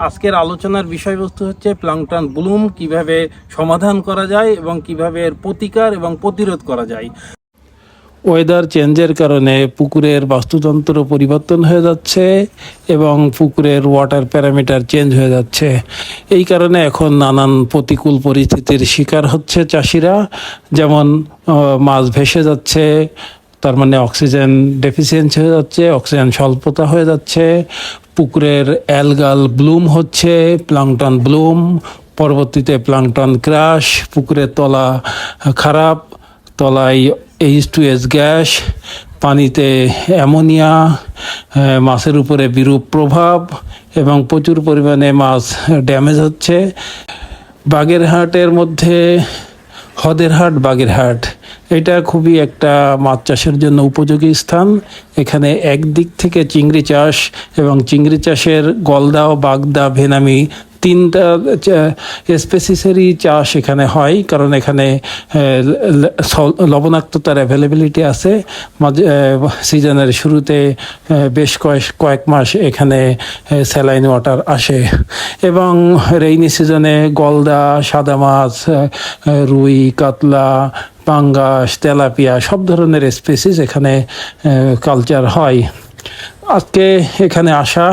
আজকের আলোচনার বিষয়বস্তু হচ্ছে প্লাংটন ব্লুম, কীভাবে সমাধান করা যায় এবং কীভাবে এর প্রতিকার এবং প্রতিরোধ করা যায়। ওয়েদার চেঞ্জের কারণে পুকুরের বাস্তুতন্ত্র পরিবর্তন হয়ে যাচ্ছে এবং পুকুরের ওয়াটার প্যারামিটার চেঞ্জ হয়ে যাচ্ছে। এই কারণে এখন নানান প্রতিকূল পরিস্থিতির শিকার হচ্ছে চাষিরা। যেমন মাছ ভেসে যাচ্ছে তার মানে অক্সিজেন ডেফিসিয়েন্সি হয়ে যাচ্ছে, অক্সিজেন স্বল্পতা হয়ে যাচ্ছে, পুকুরের অ্যালগাল ব্লুম হচ্ছে, প্লাংটন ব্লুম, পরবর্তীতে প্লাংটন ক্রাশ পুকুরের তলা খারাপ, তলায় এইচ টু এস গ্যাস, পানিতে অ্যামোনিয়া মাছের উপরে বিরূপ প্রভাব এবং প্রচুর পরিমাণে মাছ ড্যামেজ হচ্ছে। বাগেরহাটের মধ্যে, হদেরহাট, বাগেরহাট। এটা খুবই একটা মাছ চাষের জন্য উপযোগী স্থান। এখানে একদিক থেকে চিংড়ি চাষ এবং চিংড়ি চাষের গলদা বাগদা, ভেনামি তিনটা স্পেসিসেরই চাষ এখানে হয়, কারণ এখানে লবণাক্ততার অ্যাভেলেবিলিটি আছে। সিজনের শুরুতে বেশ কয়েক কয়েক মাস এখানে স্যালাইন ওয়াটার আসে। এবং রেইনি সিজনে গলদা, সাদা মাছ রুই, কাতলা, পাঙ্গাস, তেলাপিয়া, সব ধরনের স্পেসিস এখানে কালচার হয়। আজকে এখানে আসা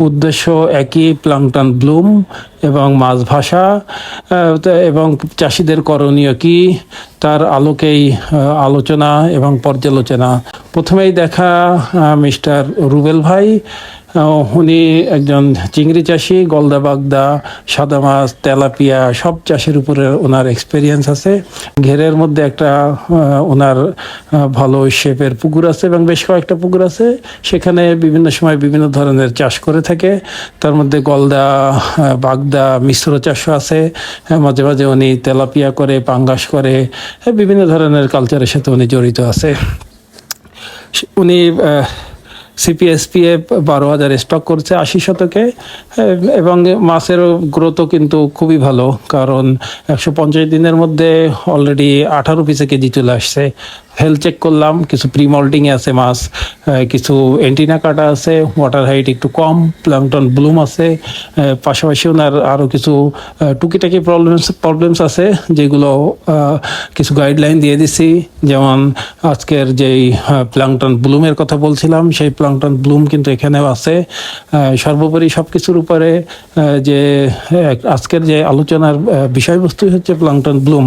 উদ্দেশ্য একই প্লাংটন ব্লুম এবং মাছ ভাষা এবং চাষিদের করণীয় কি তার আলোকেই আলোচনা এবং পর্যালোচনা। প্রথমেই দেখা মিস্টার রুবেল ভাই উনি একজন চিংড়ি চাষি গলদা বাগদা সাদা মাছ তেলাপিয়া সব চাষের উপরে ওনার এক্সপিরিয়েন্স আছে। ঘেরের মধ্যে একটা ওনার ভালো শেপের পুকুর আছে এবং বেশ কয়েকটা পুকুর আছে। সেখানে বিভিন্ন সময় বিভিন্ন ধরনের চাষ করে থাকে। তার মধ্যে গলদা বাগদা মিশ্র চাষও আছে। হ্যাঁ, মাঝে মাঝে উনি তেলাপিয়া করে পাঙ্গাস করে হ্যাঁ, বিভিন্ন ধরনের কালচারের সাথে উনি জড়িত আছে। উনি সিপিএসপিএ বারো হাজার স্টক করছে, আশি শতকে। এবং মাছের গ্রোথও কিন্তু খুবই ভালো, কারণ একশো পঞ্চাশ দিনের মধ্যে অলরেডি আঠারো পিসে কেজি চলে আসছে। হেলথ চেক করলাম, কিছু প্রি মল্টিংয়ে আছে মাছ কিছু এন্টিনা কাটা আছে ওয়াটার হাইট একটু কম প্লাংটন ব্লুম আছে পাশাপাশি ওনার আরও কিছু টুকিটাকি প্রবলেমস প্রবলেমস আছে, যেগুলো কিছু গাইডলাইন দিয়ে দিছি। যেমন আজকের যেই প্লাংটন ব্লুমের কথা বলছিলাম, সেই প্লাংটন ব্লুম কিন্তু এখানেও আছে। সর্বোপরি সব কিছুর উপরে যে আজকের যে আলোচনার বিষয়বস্তু হচ্ছে প্লাংটন ব্লুম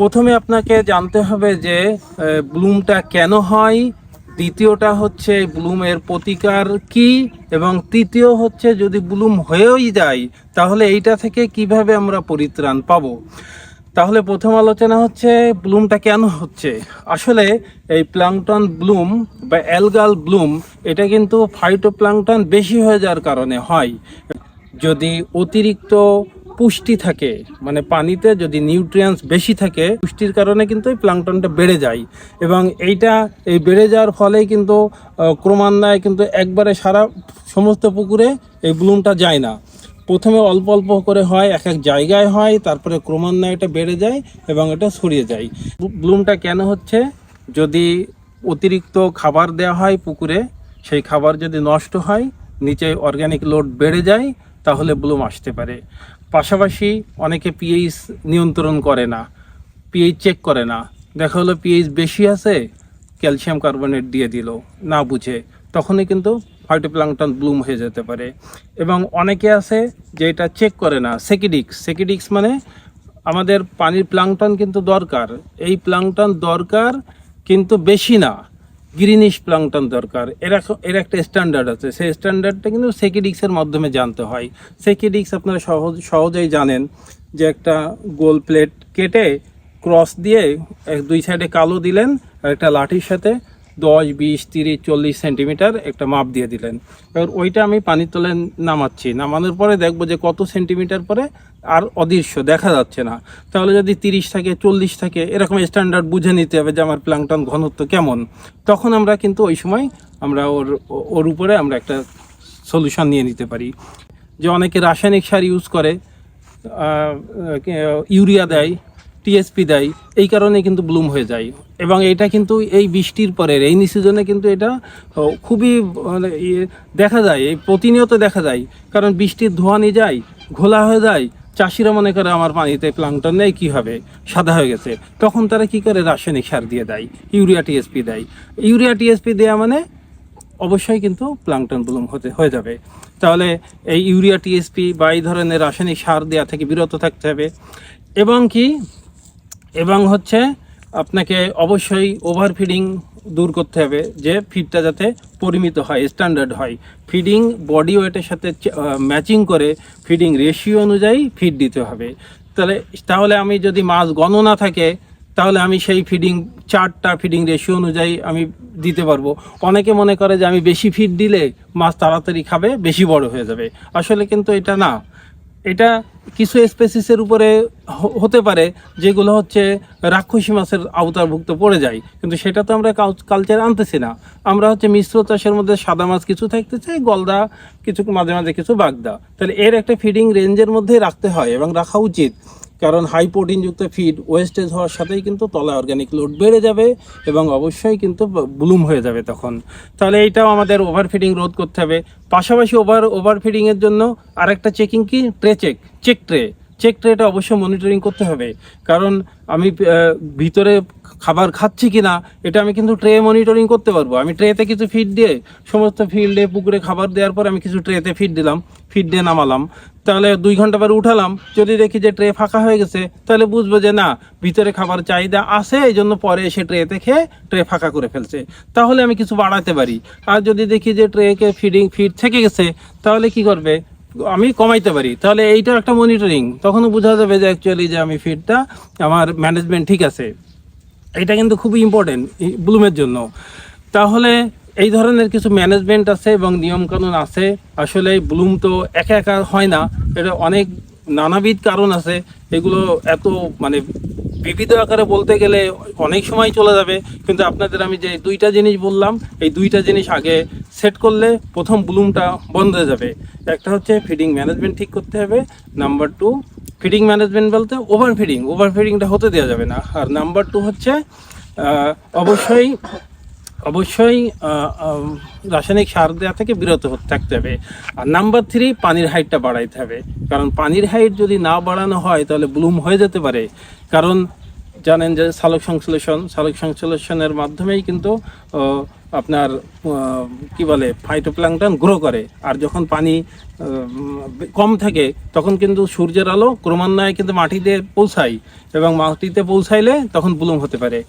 প্রথমে আপনাকে জানতে হবে যে ব্লুমটা কেন হয়, দ্বিতীয়টা হচ্ছে ব্লুমের প্রতিকার কি, এবং তৃতীয় হচ্ছে যদি ব্লুম হয়েই যায়, তাহলে এইটা থেকে কীভাবে আমরা পরিত্রাণ পাবো? তাহলে প্রথম আলোচনা হচ্ছে ব্লুমটা কেন হচ্ছে? আসলে এই প্লাংটন ব্লুম বা অ্যালগাল ব্লুম, এটা কিন্তু ফাইটোপ্লাংটন বেশি হয়ে যাওয়ার কারণে হয়। যদি অতিরিক্ত পুষ্টি থাকে। মানে পানিতে যদি নিউট্রিয়েন্টস বেশি থাকে, পুষ্টির কারণে কিন্তু এই প্লাংটনটা বেড়ে যায়। এবং এইটা, এই বেড়ে যাওয়ার ফলেই কিন্তু ক্রমান্বয়ে কিন্তু একবারে সারা সমস্ত পুকুরে এই ব্লুমটা যায় না। প্রথমে অল্প অল্প করে হয়, এক এক জায়গায় হয়, তারপরে ক্রমান্বয়ে এটা বেড়ে যায় এবং এটা ছড়িয়ে যায়। ব্লুমটা কেন হচ্ছে? যদি অতিরিক্ত খাবার দেওয়া হয় পুকুরে, সেই খাবার যদি নষ্ট হয়, নিচে অর্গানিক লোড বেড়ে যায় তাহলে ব্লুম আসতে পারে। পাশাপাশি অনেকে পিএইচ নিয়ন্ত্রণ করে না পিএইচ চেক করে না। দেখা হলো পিএইচ বেশি আছে ক্যালসিয়াম কার্বনেট দিয়ে দিল, না বুঝে, তখনই কিন্তু ফাইটোপ্লাংটন ব্লুম হয়ে যেতে পারে। এবং অনেকে আছে যে এটা চেক করে না সেকিডিক্স সেকিডিক্স মানে আমাদের পানির প্লাংটন কিন্তু দরকার। এই প্লাংটন দরকার কিন্তু বেশি না। গ্রিনিশ প্লাংটন দরকার। এর এর একটা স্ট্যান্ডার্ড আছে। সেই স্ট্যান্ডার্ডটা কিন্তু সেকিডিক্সের মাধ্যমে জানতে হয়। সেকিডিক্স আপনারা সহজ সহজেই জানেন যে একটা গোল প্লেট কেটে ক্রস দিয়ে এক দুই সাইডে কালো দিলেন, আর একটা লাঠির সাথে দশ, বিশ, তিরিশ, চল্লিশ সেন্টিমিটার একটা মাপ দিয়ে দিলেন। এবার ওইটা আমি পানির তলে নামাচ্ছি। নামানোর পরে দেখব যে কত সেন্টিমিটার পরে আর অদৃশ্য দেখা যাচ্ছে না। তাহলে যদি তিরিশ থাকে চল্লিশ থাকে এরকম স্ট্যান্ডার্ড বুঝে নিতে হবে যে আমার প্লাংটন ঘনত্ব কেমন। তখন আমরা কিন্তু ওই সময় আমরা ওর ওর উপরে আমরা একটা সলিউশন নিয়ে নিতে পারি। যে অনেকে রাসায়নিক সার ইউজ করে ইউরিয়া দেয় টিএসপি দেয় এই কারণে কিন্তু ব্লুম হয়ে যায়। এবং এটা কিন্তু এই বৃষ্টির পরে রেইনি সিজনে কিন্তু এটা খুবই মানে, ইয়ে দেখা যায় এই প্রতিনিয়ত দেখা যায়। কারণ বৃষ্টির ধোঁয়া নিয়ে যায় ঘোলা হয়ে যায় চাষিরা মনে করে আমার পানিতে প্লাংটন নেই কী হবে সাদা হয়ে গেছে। তখন তারা কি করে? রাসায়নিক সার দিয়ে দেয়, ইউরিয়া টিএসপি দেয়। ইউরিয়া টিএসপি দেওয়া মানে অবশ্যই কিন্তু প্লাংটন ব্লুম হতে, হয়ে যাবে। তাহলে এই ইউরিয়া টিএসপি বা এই ধরনের রাসায়নিক সার দেওয়া থেকে বিরত থাকতে হবে। এবং কি? এবং হচ্ছে আপনাকে অবশ্যই ওভারফিডিং দূর করতে হবে যে ফিডটা যাতে পরিমিত হয় স্ট্যান্ডার্ড হয়। ফিডিং বডি ওয়েটের সাথে ম্যাচিং করে ফিডিং রেশিও অনুযায়ী ফিড দিতে হবে। তাহলে তাহলে আমি যদি মাছ গণনা থাকে, তাহলে আমি সেই ফিডিং চারটা ফিডিং রেশিও অনুযায়ী আমি দিতে পারব। অনেকে মনে করে যে আমি বেশি ফিড দিলে মাছ তাড়াতাড়ি খাবে, বেশি বড় হয়ে যাবে। আসলে কিন্তু এটা না। এটা কিছু স্পেসিসের উপরে হতে পারে, যেগুলো হচ্ছে রাক্ষসী মাছের আওতাভুক্ত পড়ে যায়। কিন্তু সেটা তো আমরা কালচার আনতেছি না। আমরা হচ্ছে মিশ্র চাষের মধ্যে সাদা মাছ কিছু থাকতে চাই, গলদা কিছু, মাঝে মাঝে কিছু বাগদা। তাহলে এর একটা ফিডিং রেঞ্জের মধ্যে রাখতে হয় এবং রাখা উচিত। কারণ হাই প্রোটিনযুক্ত ফিড ওয়েস্টেজ হওয়ার সাথেই কিন্তু তলায় অর্গ্যানিক লোড বেড়ে যাবে এবং অবশ্যই কিন্তু ব্লুম হয়ে যাবে তখন। তাহলে এইটাও আমাদের ওভারফিডিং রোধ করতে হবে। পাশাপাশি ওভার ওভারফিডিংয়ের জন্য আরেকটা চেকিং কি? Tray check check tray check ট্রেটা অবশ্যই মনিটরিং করতে হবে। কারণ আমি ভিতরে খাবার খাচ্ছি কি না এটা আমি কিন্তু ট্রে মনিটরিং করতে পারব। আমি ট্রেতে কিছু ফিড দিয়ে, সমস্ত ফিল্ডে পুকুরে খাবার দেওয়ার পর আমি কিছু ট্রেতে ফিড দিলাম ফিড দিয়ে নামালাম। তাহলে দুই ঘণ্টা পরে উঠালাম, যদি দেখি যে ট্রে ফাঁকা হয়ে গেছে, তাহলে বুঝব যে না, ভিতরে খাবার চাহিদা আছে, এই জন্য পরে এসে ট্রেতে খেয়ে ট্রে ফাঁকা করে ফেলছে। তাহলে আমি কিছু বাড়াতে পারি। আর যদি দেখি যে ট্রেকে ফিডিং ফিড থেকে গেছে, তাহলে কি করবে? আমি কমাইতে পারি। তাহলে এইটার একটা মনিটরিং তখনও বোঝা যাবে যে অ্যাকচুয়ালি যে আমি ফিডটা আমার ম্যানেজমেন্ট ঠিক আছে। এটা কিন্তু খুবই ইম্পর্টেন্ট ব্লুমের জন্য। তাহলে এই ধরনের কিছু ম্যানেজমেন্ট আছে এবং নিয়মকানুন আছে। আসলে ব্লুম তো একা একা হয় না। এটা অনেক নানাবিধ কারণ আছে। এগুলো এত মানে বিবিধ আকারে বলতে গেলে অনেক সময় চলে যাবে, কিন্তু আপনাদের আমি যে দুইটা জিনিস বললাম, এই দুইটা জিনিস আগে সেট করলে প্রথম ব্লুমটা বন্ধ হয়ে যাবে। একটা হচ্ছে ফিডিং ম্যানেজমেন্ট ঠিক করতে হবে নাম্বার টু ফিডিং ম্যানেজমেন্ট বলতে ওভার ফিডিং ওভার ফিডিংটা হতে দেওয়া যাবে না। আর নাম্বার টু হচ্ছে অবশ্যই অবশ্যই রাসায়নিক সার দেওয়া থেকে বিরত থাকতে হবে। আর নাম্বার থ্রি পানির হাইটটা বাড়াইতে হবে। কারণ পানির হাইট যদি না বাড়ানো হয়, তাহলে ব্লুম হয়ে যেতে পারে। কারণ জানেন যে সালোক সংশ্লেষণ, সালোক সংশ্লেষণের মাধ্যমেই কিন্তু আপনার কি বলে ফাইটোপ্ল্যাঙ্কটন গ্রো করে। আর যখন পানি কম থাকে, তখন কিন্তু সূর্যের আলো ক্রমান্বয়ে কিন্তু মাটিতে পৌঁছায়। এবং মাটিতে পৌঁছাইলে তখন ব্লুম হতে পারে।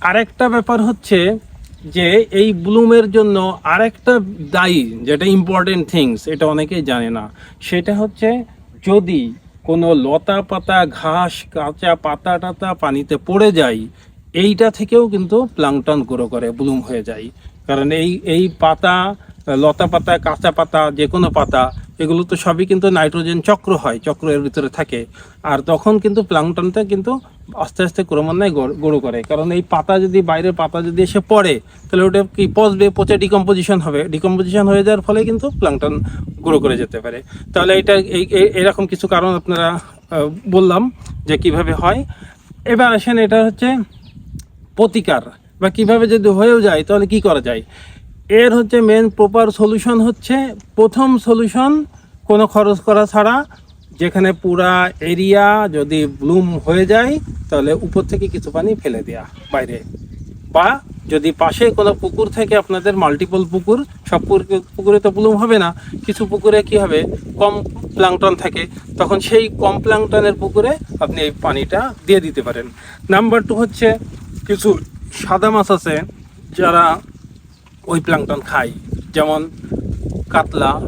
আরেকটা ব্যাপার হচ্ছে যে এই ব্লুমের জন্য আরেকটা দায়ী, যেটা ইম্পর্টেন্ট থিংস এটা অনেকেই জানে না, সেটা হচ্ছে যদি কোনো লতা পাতা, ঘাস, কাঁচা পাতা টাতা পানিতে পড়ে যায়, এইটা থেকেও কিন্তু প্লাংটন গ্রো করে, ব্লুম হয়ে যায়। কারণ এই এই পাতা লতা পাতা, কাঁচা পাতা যে কোনো পাতা, এগুলো তো সবই কিন্তু নাইট্রোজেন চক্র হয়, চক্র এর ভিতরে থাকে। আর তখন কিন্তু প্লাংটনটা কিন্তু আস্তে আস্তে ক্রমান্বয়ে গড়ো করে। কারণ এই পাতা যদি, বাইরের পাতা যদি এসে পড়ে, তাহলে ওটা কি পচবে পচে ডিকম্পোজিশন হবে। ডিকম্পোজিশন হয়ে যাওয়ার ফলে কিন্তু প্লাংটন গ্রো করে যেতে পারে। তাহলে এটা এই এরকম কিছু কারণ আপনারা বললাম যে কীভাবে হয়। এবার আসেন, এটা হচ্ছে প্রতিকার। বা কীভাবে যদি হয়েও যায়, তাহলে কি করা যায়? এর হচ্ছে মেন প্রপার সলিউশন হচ্ছে, প্রথম সলিউশন কোনো খরচ করা ছাড়া, যেখানে পুরা এরিয়া যদি ব্লুম হয়ে যায়, তাহলে উপর থেকে কিছু পানি ফেলে দেওয়া বাইরে। বা যদি পাশে কোনো পুকুর থেকে আপনাদের মাল্টিপল পুকুর, সব পুকুর- তো ব্লুম হবে না, কিছু পুকুরে কি হবে, কম প্লাংটন থাকে, তখন সেই কম প্লাংটনের পুকুরে আপনি এই পানিটা দিয়ে দিতে পারেন। নাম্বার টু হচ্ছে কিছু সাদা মাছ আছে, যারা ওই প্লাংটন খাই। যেমন কাতলা,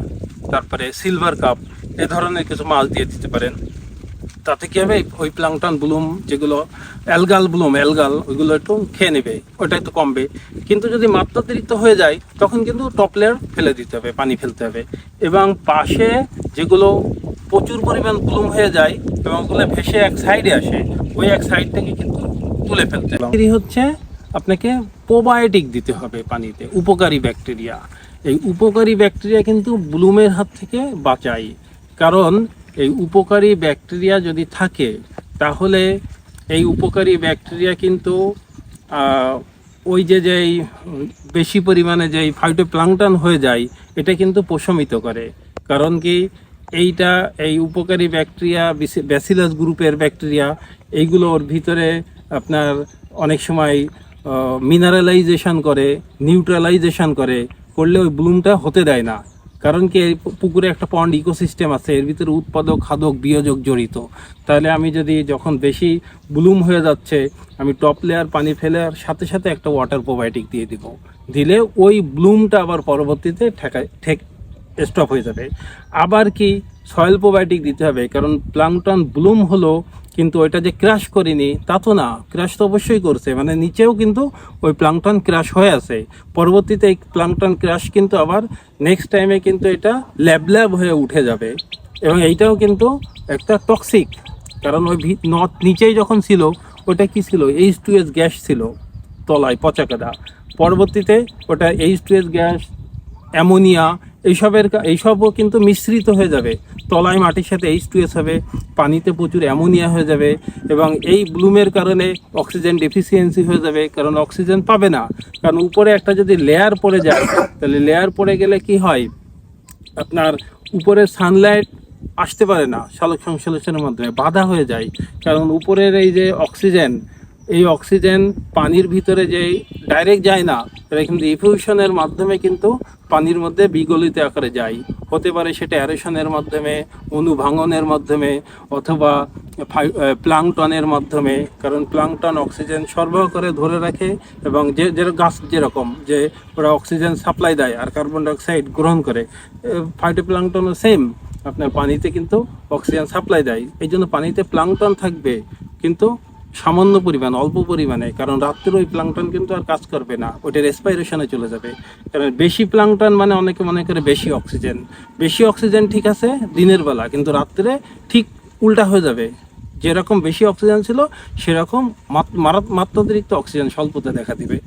তারপরে সিলভার কাপ এ ধরনের কিছু মাছ দিয়ে দিতে পারেন। তাতে কী হবে? ওই প্লাংটন ব্লুম যেগুলো, অ্যালগাল ব্লুম, অ্যালগাল, ওইগুলো একটু খেয়ে নেবে ওটা একটু কমবে। কিন্তু যদি মাত্রাতিরিক্ত হয়ে যায়, তখন কিন্তু টপ লেয়ার ফেলে দিতে হবে, পানি ফেলতে হবে। এবং পাশে যেগুলো প্রচুর পরিমাণ ব্লুম হয়ে যায় এবং ওগুলো ভেসে এক সাইডে আসে, ওই এক সাইড থেকে কিন্তু তুলে ফেলতে হবে। হচ্ছে আপনাকে প্রোবায়োটিক দিতে হবে পানিতে, উপকারী ব্যাকটেরিয়া এই উপকারী ব্যাকটেরিয়া কিন্তু ব্লুমের হাত থেকে বাঁচায়। কারণ এই উপকারী ব্যাকটেরিয়া যদি থাকে, তাহলে এই উপকারী ব্যাকটেরিয়া কিন্তু ওই যে যেই বেশি পরিমাণে যেই ফাইটোপ্লাঙ্কটন হয়ে যায়, এটা কিন্তু প্রশমিত করে। কারণ কি, এইটা, এই উপকারী ব্যাকটেরিয়া ব্যাসিলাস গ্রুপের ব্যাকটেরিয়া এইগুলো ওর ভিতরে আপনার অনেক সময় মিনারেলাইজেশন করে নিউট্রালাইজেশন করে, করলে ওই ব্লুমটা হতে দেয় না। কারণ কি পুকুরে একটা পন্ড ইকোসিস্টেম আছে, এর ভিতরে উৎপাদক, খাদক, বিয়োজক জড়িত। তাহলে আমি যদি যখন বেশি ব্লুম হয়ে যাচ্ছে, আমি টপ লেয়ার পানি ফেলার সাথে সাথে একটা ওয়াটার প্রোবায়োটিক দিয়ে দিব। দিলে ওই ব্লুমটা আবার পরবর্তীতে ঠেকায় ঠেক স্টপ হয়ে যাবে। আবার কি সয়েল প্রোবায়োটিক দিতে হবে, কারণ প্লাংটন ব্লুম হলো কিন্তু ওইটা যে ক্রাশ করিনি, তা তো না। ক্রাশ তো অবশ্যই করছে মানে নিচেও কিন্তু ওই প্লাংটন ক্রাশ হয়ে আছে। পরবর্তীতে এই প্লাংটন ক্রাশ কিন্তু আবার নেক্সট টাইমে কিন্তু এটা ল্যাব ল্যাব হয়ে উঠে যাবে। এবং এইটাও কিন্তু একটা টক্সিক কারণ ওই নথ নিচেই যখন ছিল, ওটা কি ছিল? এইচ টু এস গ্যাস ছিল, তলায় পচাকাদা পরবর্তীতে ওটা H two S gas ammonia এইসবের এইসবও কিন্তু মিশ্রিত হয়ে যাবে। তলায় মাটির সাথে এইচ টু এস হবে, পানিতে প্রচুর অ্যামোনিয়া হয়ে যাবে এবং এই ব্লুমের কারণে অক্সিজেন ডেফিসিয়েন্সি হয়ে যাবে, কারণ অক্সিজেন পাবে না। কারণ উপরে একটা যদি লেয়ার পড়ে যায়, তাহলে লেয়ার পড়ে গেলে কি হয়? আপনার উপরে সানলাইট আসতে পারে না সালোক সংশ্লেষণের মাধ্যমে বাধা হয়ে যায়। কারণ উপরের এই যে অক্সিজেন এই অক্সিজেন পানির ভিতরে যে ডাইরেক্ট যায় না এটা কিন্তু ইফিউশনের মাধ্যমে কিন্তু পানির মধ্যে বিগলিত আকারে যায়। হতে পারে সেটা অ্যারেশনের মাধ্যমে, অনুভাঙনের মাধ্যমে, অথবা প্লাংটনের মাধ্যমে। কারণ প্লাংটন অক্সিজেন সরবরাহ করে, ধরে রাখে এবং যে যে গাছ যেরকম, যে ওরা অক্সিজেন সাপ্লাই দেয় আর কার্বন ডাইঅক্সাইড গ্রহণ করে ফাইটোপ্লাংটনও সেম আপনার পানিতে কিন্তু অক্সিজেন সাপ্লাই দেয়। এই জন্য পানিতে প্লাংটন থাকবে, কিন্তু সামান্য পরিমাণ, অল্প পরিমাণে, কারণ রাত্রে ওই প্লাংটন কিন্তু আর কাজ করবে না ওইটা রেসপাইরেশনে চলে যাবে। কারণ বেশি প্লাংটন মানে অনেকে মনে করে বেশি অক্সিজেন বেশি অক্সিজেন ঠিক আছে দিনের বেলা, কিন্তু রাত্রে ঠিক উল্টা হয়ে যাবে। যেরকম বেশি অক্সিজেন ছিল, সেরকম মাত্রাতিরিক্ত অক্সিজেন স্বল্পতা দেখা দিবে।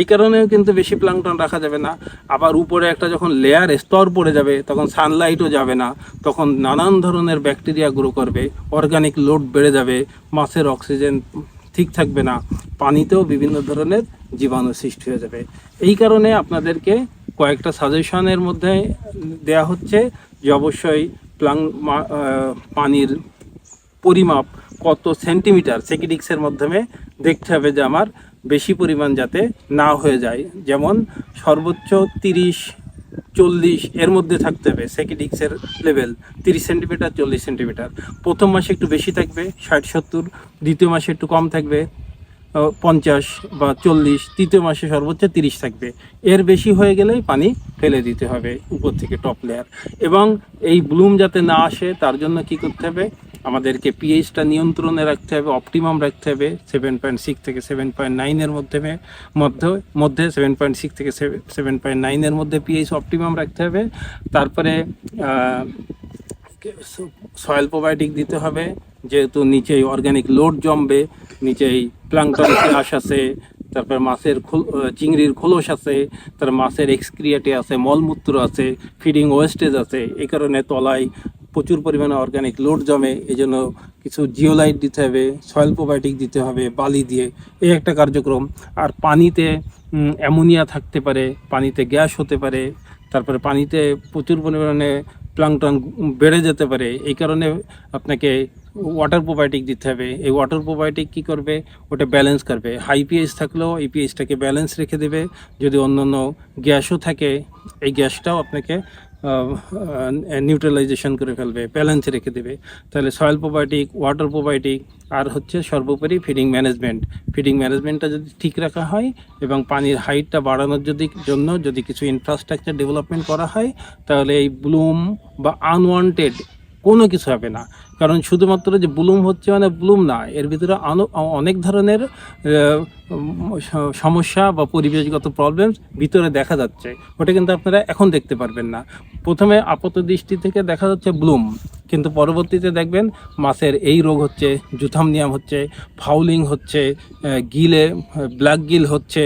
এই কারণেও কিন্তু বেশি প্লাংটন রাখা যাবে না। আবার উপরে একটা যখন লেয়ার স্তর পড়ে যাবে, তখন সানলাইটও যাবে না। তখন নানান ধরনের ব্যাকটেরিয়া গ্রো করবে অর্গানিক লোড বেড়ে যাবে, মাছের অক্সিজেন ঠিক থাকবে না, পানিতেও বিভিন্ন ধরনের জীবাণু সৃষ্টি হয়ে যাবে। এই কারণে আপনাদেরকে কয়েকটা সাজেশনের মধ্যে দেয়া হচ্ছে যে অবশ্যই প্লাং পানির পরিমাপ কত সেন্টিমিটার সেকিডিক্সের মাধ্যমে দেখতে হবে যে আমার বেশি পরিমাণ যাতে না হয়ে যায়। যেমন সর্বোচ্চ তিরিশ, চল্লিশ এর মধ্যে থাকতে হবে সেকিডিক্সের লেভেল, তিরিশ সেন্টিমিটার, চল্লিশ সেন্টিমিটার। প্রথম মাসে একটু বেশি থাকবে, ষাট, সত্তর, দ্বিতীয় মাসে একটু কম থাকবে। পঞ্চাশ বা চল্লিশ, তৃতীয় মাসে সর্বোচ্চ তিরিশ থাকবে। এর বেশি হয়ে গেলেই পানি ফেলে দিতে হবে উপর থেকে টপ লেয়ার এবং এই ব্লুম যাতে না আসে, তার জন্য কি করতে হবে? আমাদেরকে পিএইচটা নিয়ন্ত্রণে রাখতে হবে অপটিমাম রাখতে হবে সেভেন পয়েন্ট সিক্স থেকে সেভেন পয়েন্ট নাইনের মধ্যে মধ্যে মধ্যে সেভেন পয়েন্ট সিক্স থেকে সেভেন পয়েন্ট নাইনের মধ্যে পিএইচ অপটিমাম রাখতে হবে। তারপরে সয়েল প্রোবায়োটিক দিতে হবে, যেহেতু নিচেই অর্গানিক লোড জমবে, নিচেই প্লাংটন ক্লাস আছে, তারপর মাছের চিংড়ির খোলস আছে, তার মাছের এক্সক্রিয়েটে আছে, মলমূত্র আছে ফিডিং ওয়েস্টেজ আছে এই কারণে তলায় প্রচুর পরিমাণে অর্গানিক লোড জমে এই জন্য কিছু জিওলাইট দিতে হবে সয়েল প্রোবায়োটিক দিতে হবে, বালি দিয়ে, এই একটা কার্যক্রম। আর পানিতে অ্যামোনিয়া থাকতে পারে, পানিতে গ্যাস হতে পারে, তারপরে পানিতে প্রচুর পরিমাণে প্লাংটন বেড়ে যেতে পারে, এই কারণে আপনাকে ওয়াটার প্রোবায়োটিক দিতে হবে। এই ওয়াটার প্রোবায়োটিক কী করবে? ওটা ব্যালেন্স করবে। হাই পিএইচ থাকলেও এই পিএইচটাকে ব্যালেন্স রেখে দেবে। যদি অন্য অন্য গ্যাসও থাকে, এই গ্যাসটাও আপনাকে নিউট্রালাইজেশন করে ফেলবে ব্যালেন্সে রেখে দেবে। তাহলে সয়েল প্রোবায়োটিক ওয়াটার প্রোবায়োটিক আর হচ্ছে সর্বোপরি ফিডিং ম্যানেজমেন্ট ফিডিং ম্যানেজমেন্টটা যদি ঠিক রাখা হয় এবং পানির হাইটটা বাড়ানোর যদি জন্য যদি কিছু ইনফ্রাস্ট্রাকচার ডেভেলপমেন্ট করা হয়, তাহলে এই ব্লুম বা আনওয়ান্টেড কোনো কিছু হবে না। কারণ শুধুমাত্র যে ব্লুম হচ্ছে মানে ব্লুম না, এর ভিতরে অনেক ধরনের সমস্যা বা পরিবেশগত প্রবলেম ভিতরে দেখা যাচ্ছে। ওটা কিন্তু আপনারা এখন দেখতে পারবেন না। প্রথমে আপাত দৃষ্টি থেকে দেখা যাচ্ছে ব্লুম, কিন্তু পরবর্তীতে দেখবেন মাছের এই রোগ হচ্ছে, জুথামনিয়াম হচ্ছে, ফাউলিং হচ্ছে গিলে, ব্ল্যাক গিল হচ্ছে,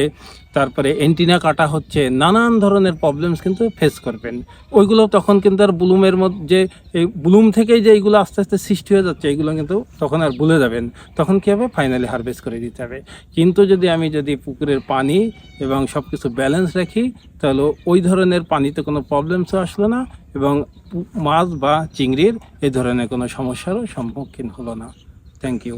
তারপরে এন্টিনা কাটা হচ্ছে, নানান ধরনের প্রবলেমস কিন্তু ফেস করবেন। ওইগুলো তখন কিন্তু আর ব্লুমের মধ্যে, এই ব্লুম থেকেই যে এইগুলো আস্তে আস্তে সৃষ্টি হয়ে যাচ্ছে, এগুলো কিন্তু তখন আর ভুলে যাবেন। তখন কী হবে? ফাইনালি হারভেস্ট করে দিতে হবে। কিন্তু যদি আমি যদি পুকুরের পানি এবং সব কিছু ব্যালেন্স রাখি, তাহলে ওই ধরনের পানিতে কোনো প্রবলেমসও আসলো না এবং মাছ বা চিংড়ির এই ধরনের কোনো সমস্যারও সম্মুখীন হলো না। Thank you